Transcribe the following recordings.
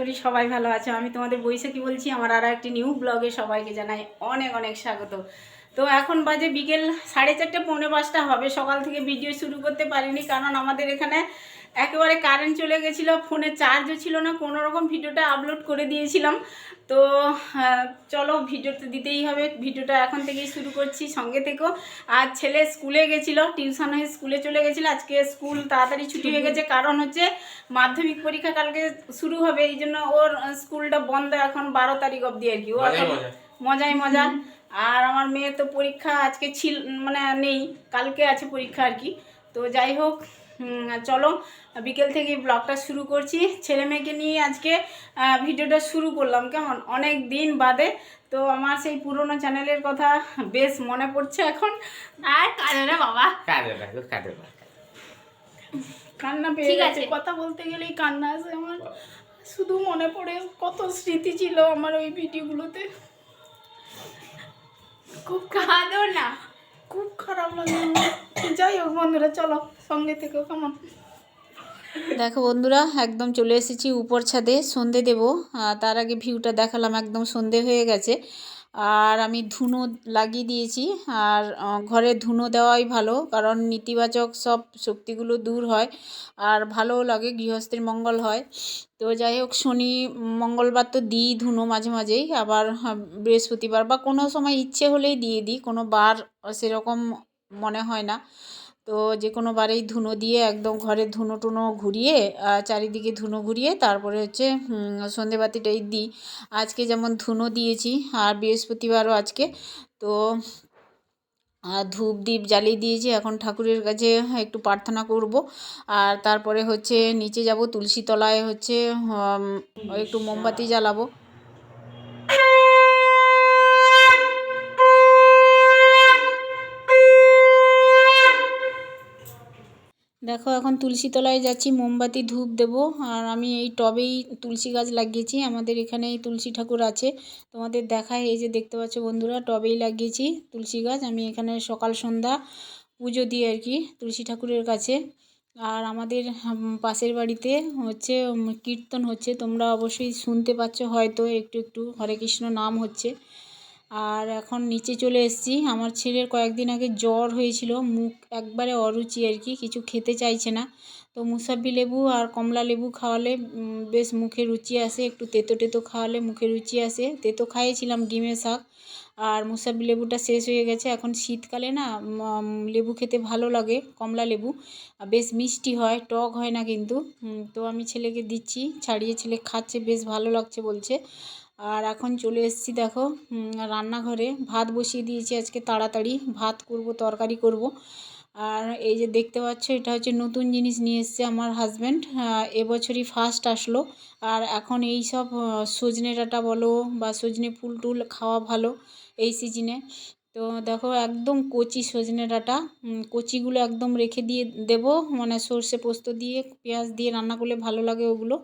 করি সবাই ভালো আছে। আমি তোমাদের বৈশাখী বলছি, আমার আরও একটি নিউ ব্লগে সবাইকে জানাই অনেক অনেক স্বাগত। তো এখন বাজে বিকেল সাড়ে চারটে, পৌনে পাঁচটা হবে। সকাল থেকে ভিডিও শুরু করতে পারিনি, কারণ আমাদের এখানে একেবারে কারেন্ট চলে গেছিল ফোনে চার্জও ছিল না কোনো রকম ভিডিওটা আপলোড করে দিয়েছিলাম। তো চলো ভিডিও তো দিতেই হবে ভিডিওটা এখন থেকেই শুরু করছি সঙ্গে থেকেও আর ছেলে স্কুলে গেছিল টিউশন হয়ে স্কুলে চলে গেছিল আজকে স্কুল তাড়াতাড়ি ছুটি হয়ে গেছে কারণ হচ্ছে মাধ্যমিক পরীক্ষা কালকে শুরু হবে এই জন্য ওর স্কুলটা বন্ধ এখন বারো তারিখ অবধি আর কি। ও মজাই এখন মজা। মজা। আর আমার মেয়ের তো পরীক্ষা আজকে ছিল মানে নেই কালকে আছে পরীক্ষা আর কি। তো যাই হোক চলো বিকেল থেকে ব্লগটা শুরু করছি। ছেলে মেয়েকে নিয়ে আজকে ভিডিওটা শুরু করলাম কেমন? অনেক দিন বাদে। তো আমার সেই পুরনো চ্যানেলের কথা বেশ মনে পড়ছে এখন। আর বাবা। কাঁদে না কাঁদে না। কান্না পেয়ে গেছে। কথা বলতে গেলেই কান্না আসে আমার। শুধু মনে পড়ে কত স্মৃতি ছিল আমার ওই ভিডিওগুলোতে। খুব কাঁদো না। খুব খারাপ লাগে যাই হোক বন্ধুরা চলো। সঙ্গে থেকে কেমন? দেখো বন্ধুরা একদম চলে এসেছি উপর ছাদে সন্ধে দেবো। তার আগে ভিউটা দেখালাম একদম সন্ধে হয়ে গেছে। আর আমি ধুনো লাগিয়ে দিয়েছি আর ঘরে ধুনো দেওয়াই ভালো কারণ নেতিবাচক সব শক্তিগুলো দূর হয় আর ভালোও লাগে গৃহস্থের মঙ্গল হয়। তো যাই হোক শনি মঙ্গলবার তো দিই ধুনো মাঝে মাঝেই আবার হ্যাঁ, বৃহস্পতিবার বা কোনো সময় ইচ্ছে হলেই দিয়ে দিই কোনো বার সেরকম মনে হয় না। তো যে কোনো বারেই ধুনো দিয়ে একদম ঘরে ধুনো টুনো ঘুরিয়ে চারিদিকে ধুনো ঘুরিয়ে তারপরে হচ্ছে সন্ধেবাতিটাই দিই। আজকে যেমন ধুনো দিয়েছি, আর বৃহস্পতিবারও আজকে। তো আর ধূপ দ্বীপ জ্বালিয়ে দিয়েছি, এখন ঠাকুরের কাছে একটু প্রার্থনা করব। আর তারপরে হচ্ছে নিচে যাব, তুলসী তলায় হচ্ছে একটু মোমবাতি জ্বালাবো। দেখো, এখন তুলসী তলায় যাচ্ছি, মোমবাতি, ধূপ দেব। আর আমি এই টবেই তুলসী গাছ লাগিয়েছি। আমাদের এখানে এই তুলসী ঠাকুর আছে। তোমাদের দেখায়, এই যে দেখতে পাচ্ছ বন্ধুরা, টবেই লাগিয়েছি তুলসী গাছ। আমি এখানে সকাল, সন্ধ্যা পুজো দিই আর কি তুলসী ঠাকুরের কাছে। আর আমাদের পাশের বাড়িতে হচ্ছে কীর্তন হচ্ছে। তোমরা অবশ্যই শুনতে পাচ্ছ, হয়তো একটু একটু হরে কৃষ্ণ নাম হচ্ছে। আর এখন নিচে চলে এসেছি। আমার ছেলের কয়েকদিন আগে জ্বর হয়েছিল, মুখ একবারে অরুচি আর কি, কিছু খেতে চাইছে না। তো মুসাব্বি লেবু আর কমলা লেবু খাওয়ালে বেশ মুখে রুচি আসে, একটু তেতো টেতো খাওয়ালে মুখে রুচি আসে। তেতো খাইয়েছিলাম ডিমের শাক, আর মুসাব্বি লেবুটা শেষ হয়ে গেছে। এখন শীতকালে না লেবু খেতে ভালো লাগে, কমলা লেবু। বেশ মিষ্টি হয়, টক হয় না কিন্তু। তো আমি ছেলেকে দিচ্ছি, ছাড়িয়ে ছেলে খাচ্ছে, বেশ ভালো লাগছে বলছে। আর এখন চলে এসেছি, দেখো রান্নাঘরে। ভাত বসিয়ে দিয়েছি আজকে তাড়াতাড়ি। ভাত করব, তরকারি করব। আর এই যে দেখতে পাচ্ছ, এটা হচ্ছে নতুন জিনিস নিয়ে এসছে আমার হাজব্যান্ড এবছরই ফার্স্ট আসলো। আর এখন এই সব সজনে ডাঁটা বলো বা সজনে ফুল টুল খাওয়া ভালো এই সিজনে তো দেখো একদম কচি সজনে ডাঁটা। কচিগুলো একদম রেখে দিয়ে দেবো। মানে সর্ষে পোস্ত দিয়ে, পেঁয়াজ দিয়ে রান্না করলে ভালো লাগে ওগুলো।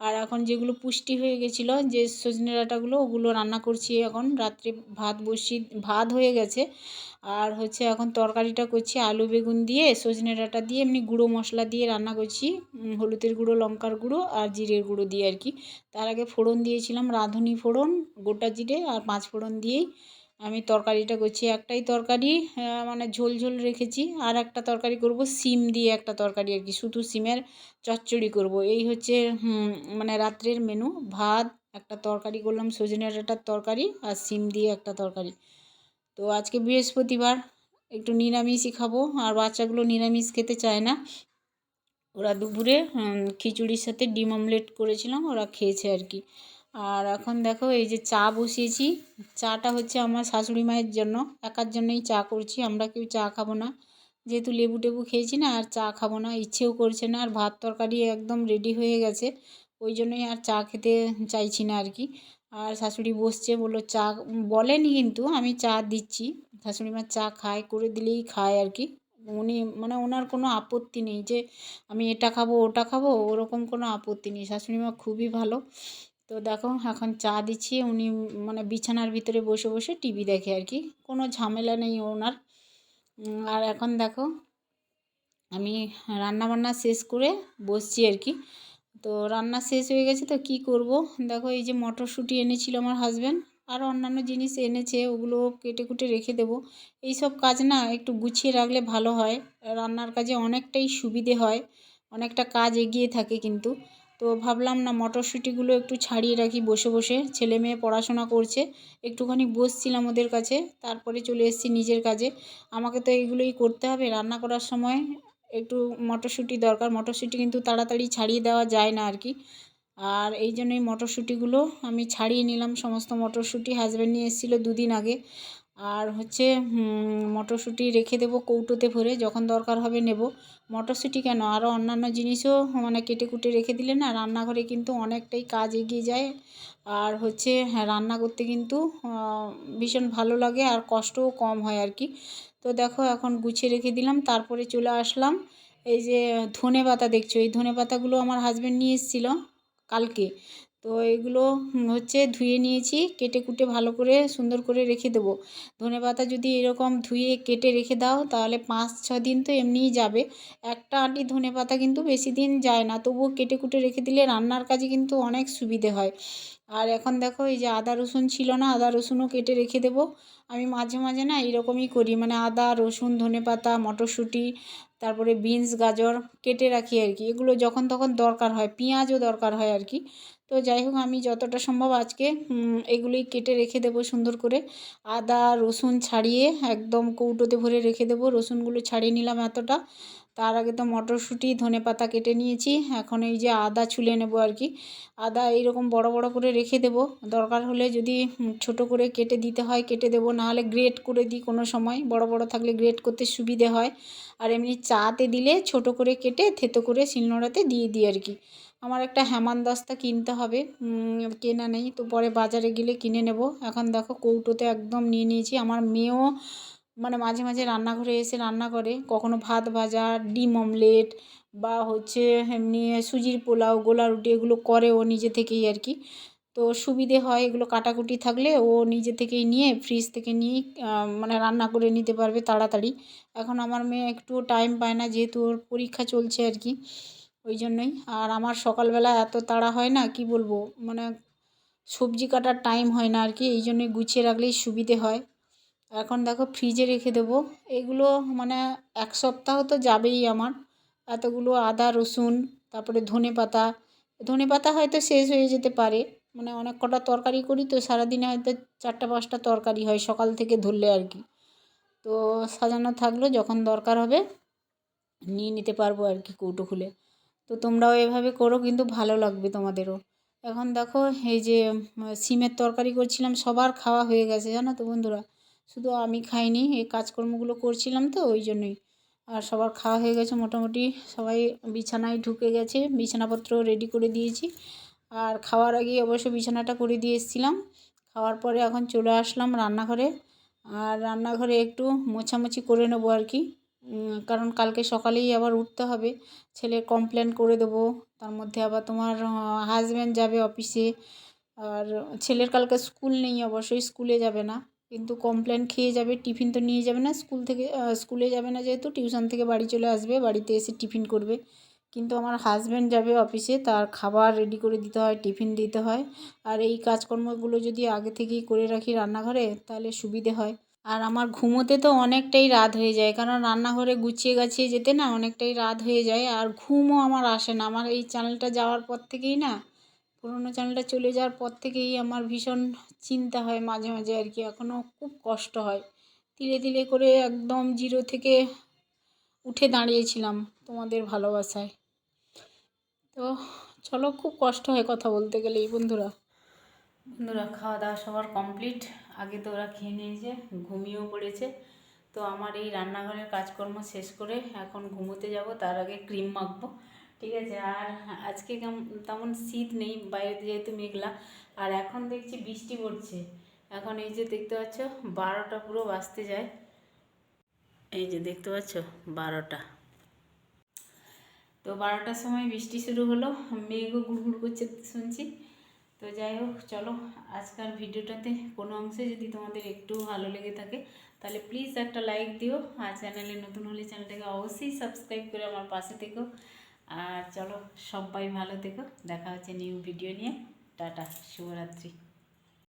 আর এখন যেগুলো পুষ্টি হয়ে গেছিল, যে সজনে ডাঁটাগুলো, ওগুলো রান্না করছি এখন। রাত্রে ভাত বসিয়ে, ভাত হয়ে গেছে। আর হচ্ছে এখন তরকারিটা করছি আলু বেগুন দিয়ে, সজনে ডাঁটা দিয়ে, এমনি গুঁড়ো মশলা দিয়ে রান্না করছি। হলুদের গুঁড়ো, লঙ্কার গুঁড়ো আর জিরের গুঁড়ো দিয়ে আর কি। তার আগে ফোড়ন দিয়েছিলাম, রাঁধুনি ফোড়ন, গোটা জিরে আর পাঁচ ফোড়ন দিয়েই। আমি তরকারিটা করছি। একটাই তরকারি মানে ঝোল ঝোল রেখেছি। আর একটা তরকারি করব, সিম দিয়ে একটা তরকারি আর কি। শুধু সিমের চচ্চড়ি করব। এই হচ্ছে মানে রাত্রের মেনু ভাত, একটা তরকারি করলাম, সজনে ডাঁটার তরকারি আর সিম দিয়ে একটা তরকারি। তো আজকে বৃহস্পতিবার, একটু নিরামিষই খাব। আর বাচ্চাগুলো নিরামিষ খেতে চায় না। ওরা দুপুরে খিচুড়ির সাথে ডিম অমলেট করেছিলাম, ওরা খেয়েছে আর কি। আর এখন দেখো এই যে চা বসিয়েছি। চাটা হচ্ছে আমার শাশুড়ি মায়ের জন্য। একার জন্যই চা করছি, আমরা কেউ চা খাব না। যেহেতু লেবু টেবু খেয়েছি না, আর চা খাব না, ইচ্ছেও করছে না, আর ভাত তরকারি একদম রেডি হয়ে গেছে। ওই জন্যই আর চা খেতে চাইছি না আর কি। আর শাশুড়ি বসছে, বলল চা, বলেনি কিন্তু, আমি চা দিচ্ছি। শাশুড়ি মা চা খায়, করে দিলেই খায় আর কি। উনি মানে ওনার কোনো আপত্তি নেই যে আমি এটা খাব, ওটা খাব, ওরকম কোনো আপত্তি নেই। শাশুড়ি মা খুবই ভালো। তো দেখো, এখন চা দিচ্ছি। উনি মানে বিছানার ভিতরে বসে বসে টিভি দেখে আর কি। কোনো ঝামেলা নেই ওনার। আর এখন দেখো, আমি রান্না বান্না শেষ করে বসছি আর কি। তো রান্না শেষ হয়ে গেছে তো কি করব? দেখো, এই যে মটরশুঁটি এনেছিল আমার হাজব্যান্ড আর অন্যান্য জিনিস এনেছে, ওগুলো কেটে কুটে রেখে দেবো। এই সব কাজ না একটু গুছিয়ে রাখলে ভালো হয়। রান্নার কাজে অনেকটাই সুবিধে হয়, অনেকটা কাজ এগিয়ে থাকে কিন্তু। তো ভাবলাম না মটরশুঁটিগুলো একটু ছাড়িয়ে রাখি বসে বসে। ছেলে মেয়ে পড়াশোনা করছে, একটুখানি বসছিলাম ওদের কাছে, তারপরে চলে এসেছি নিজের কাজে। আমাকে তো এইগুলোই করতে হবে, রান্না করার সময় একটু মটরশুঁটি দরকার, মটরশুঁটি কিন্তু তাড়াতাড়ি ছাড়িয়ে দেওয়া যায় না আর কি। আর এই জন্যই মটরশুঁটিগুলো আমি ছাড়িয়ে নিলাম, সমস্ত মটরশুঁটি হাজব্যান্ড নিয়ে এসেছিল দুদিন আগে। আর হচ্ছে মটরশুঁটি রেখে দেবো কৌটোতে ভরে, যখন দরকার হবে নেব। মটরশুঁটি কেন? আরও অন্যান্য জিনিসও মানে কেটে কুটে রেখে দিলে না, রান্নাঘরে কিন্তু অনেকটাই কাজ এগিয়ে যায়। আর হচ্ছে হ্যাঁ রান্না করতে কিন্তু ভীষণ ভালো লাগে আর কষ্টও কম হয় আর কি। তো দেখো, এখন গুছিয়ে রেখে দিলাম, তারপরে চলে আসলাম। এই যে ধনে পাতা দেখছ? এই ধনে পাতাগুলো আমার হাজব্যান্ড নিয়ে এসেছিল কালকে। তো এগুলো হচ্ছে ধুয়ে নিয়েছি, কেটে কুটে ভালো করে সুন্দর করে রেখে দেবো। ধনে পাতা যদি এরকম ধুয়ে কেটে রেখে দাও, তাহলে পাঁচ, ছ দিন তো এমনিই যাবে। একটা আঁটি ধনে পাতা কিন্তু বেশি দিন যায় না, তবুও কেটে কুটে রেখে দিলে রান্নার কাজে কিন্তু অনেক সুবিধে হয়। আর এখন দেখো, এই যে আদা, রসুন ছিল না, আদা, রসুনও কেটে রেখে দেবো। আমি মাঝে মাঝে না এরকমই করি মানে আদা, রসুন, ধনে পাতা, মটরশুঁটি, তারপরে বিনস, গাজর কেটে রাখি আর কি। এগুলো যখন, তখন দরকার হয়, পেঁয়াজও দরকার হয় আর কি। তো যাই হোক, আমি যতটা সম্ভব আজকে এগুলোই কেটে রেখে দেবো সুন্দর করে। আদা, রসুন ছাড়িয়ে একদম কৌটোতে ভরে রেখে দেবো। রসুনগুলো ছাড়িয়ে নিলাম এতটা। তার আগে তো মটরশুঁটি, ধনে পাতা কেটে নিয়েছি। এখন এই যে আদা ছুলে নেব আর কি। আদা এইরকম বড় বড় করে রেখে দেব। দরকার হলে যদি ছোট করে কেটে দিতে হয়, কেটে দেবো। নাহলে গ্রেট করে দিই কোনো সময়। বড় বড় থাকলে গ্রেট করতে সুবিধে হয়। আর এমনি চাতে দিলে ছোট করে কেটে থেতো করে শিলনোড়াতে দিয়ে দিই আর কি। আমার একটা হেমানদাস্তা কিনতে হবে। কেনা নেই, তো পরে বাজারে গেলে কিনে নেব। এখন দেখো কৌটোতে একদম নিয়ে নিয়েছি। আমার মেয়েও মানে মাঝে মাঝে রান্নাঘরে এসে রান্না করে। কখনো ভাত ভাজা, ডিম অমলেট বা হচ্ছে এমনি সুজির পোলাও, গোলা রুটি এগুলো করে ও নিজে থেকেই আর কি। তো সুবিধে হয় এগুলো কাটাকুটি থাকলে ও নিজে থেকেই নিয়ে ফ্রিজ থেকে নিয়ে মানে রান্না করে নিতে পারবে তাড়াতাড়ি। এখন আমার মেয়ে একটু টাইম পায় না, যেহেতু ওর পরীক্ষা চলছে আর কি। ওই জন্যই। আর আমার সকালবেলা এত তাড়া হয় না, কি বলব? মানে সবজি কাটার টাইম হয় না আর কি এই জন্যই গুছিয়ে রাখলেই সুবিধে হয়। এখন দেখো ফ্রিজে রেখে দেবো। এগুলো মানে এক সপ্তাহ তো যাবেই আমার। এতগুলো আদা, রসুন, তারপরে ধনে পাতা। ধনে পাতা হয়তো শেষ হয়ে যেতে পারে। মানে অনেক কটা তরকারি করি তো সারাদিনে হয়তো চারটা, পাঁচটা তরকারি হয় সকাল থেকে ধরলে আর কি তো সাজানো থাকল, যখন দরকার হবে নিয়ে নিতে পারব আর কি কৌটো খুলে। তো তোমরাও এভাবে করো, কিন্তু ভালো লাগবে তোমাদেরও। এখন দেখো, এই যে সিমের তরকারি করছিলাম, সবার খাওয়া হয়ে গেছে, জানো তো বন্ধুরা? শুধু আমি খাইনি, এই কাজকর্মগুলো করছিলাম তো, ওই জন্যই। আর সবার খাওয়া হয়ে গেছে মোটামুটি, সবাই বিছানায় ঢুকে গেছে বিছানাপত্র রেডি করে দিয়েছি। আর খাওয়ার আগে অবশ্য বিছানাটা করে দিয়ে এসেছিলাম। খাওয়ার পরে এখন চলে আসলাম রান্নাঘরে। আর রান্নাঘরে একটু মোছামুছি করে নেব আর কি। কারণ কালকে সকালেই আবার উঠতে হবে। ছেলে কমপ্লেন করে দেবো। তার মধ্যে আবার তোমার হাজব্যান্ড যাবে অফিসে আর ছেলের কালকে স্কুল নেই অবশ্যই স্কুলে যাবে না। কিন্তু কমপ্লেন খেয়ে যাবে টিফিন তো নিয়ে যাবে না স্কুল থেকে স্কুলে যাবে না যেহেতু টিউশন থেকে বাড়ি চলে আসবে, বাড়িতে এসে টিফিন করবে। কিন্তু আমার হাজব্যান্ড যাবে অফিসে তার খাবার রেডি করে দিতে হয় টিফিন দিতে হয়। আর এই কাজকর্মগুলো যদি আগে থেকেই করে রাখি রান্নাঘরে, তাহলে সুবিধে হয়। আর আমার ঘুমোতে তো অনেকটাই রাত হয়ে যায়, কারণ রান্নাঘরে গুছিয়ে গাছিয়ে যেতে না অনেকটাই রাত হয়ে যায় আর ঘুমও আমার আসে না। আমার এই চ্যানেলটা যাওয়ার পর থেকেই না, পুরোনো চ্যানেলটা চলে যাওয়ার পর থেকেই আমার ভীষণ চিন্তা হয় মাঝে মাঝে আর কি, এখনও খুব কষ্ট হয়। ধীরে ধীরে করে একদম জিরো থেকে উঠে দাঁড়িয়েছিলাম তোমাদের ভালোবাসায়। তো চলো খুব কষ্ট হয় কথা বলতে গেলে এই বন্ধুরা। বন্ধুরা, খাওয়া দাওয়া সবার কমপ্লিট আগে তো ওরা খেয়ে নিয়েছে, ঘুমিয়েও পড়েছে। তো আমার এই রান্নাঘরের কাজকর্ম শেষ করে এখন ঘুমোতে যাব, তার আগে ক্রিম মাখবো, ঠিক আছে? আর আজকে তেমন শীত নেই, বাইরে যেহেতু মেঘলা, আর এখন দেখছি বৃষ্টি পড়ছে। এখন এই যে দেখতে পাচ্ছ, বারোটা পুরো বাঁচতে যায়। এই যে দেখতে পাচ্ছ, বারোটা। তো বারোটার সময় বৃষ্টি শুরু হলো, মেঘও গুড়গুড় করছে শুনছি। তো যাই হোক, চলো আজকাল ভিডিওটাতে কোনো অংশে যদি তোমাদের একটু ভালো লেগে থাকে, তাহলে প্লিজ একটা লাইক দিও। আর চ্যানেলে নতুন হলে চ্যানেলটাকে অবশ্যই সাবস্ক্রাইব করে আমার পাশে থেকো। আর চলো সবাই ভালো থেকো। দেখা হচ্ছে নিউ ভিডিও নিয়ে। টাটা, শুভরাত্রি।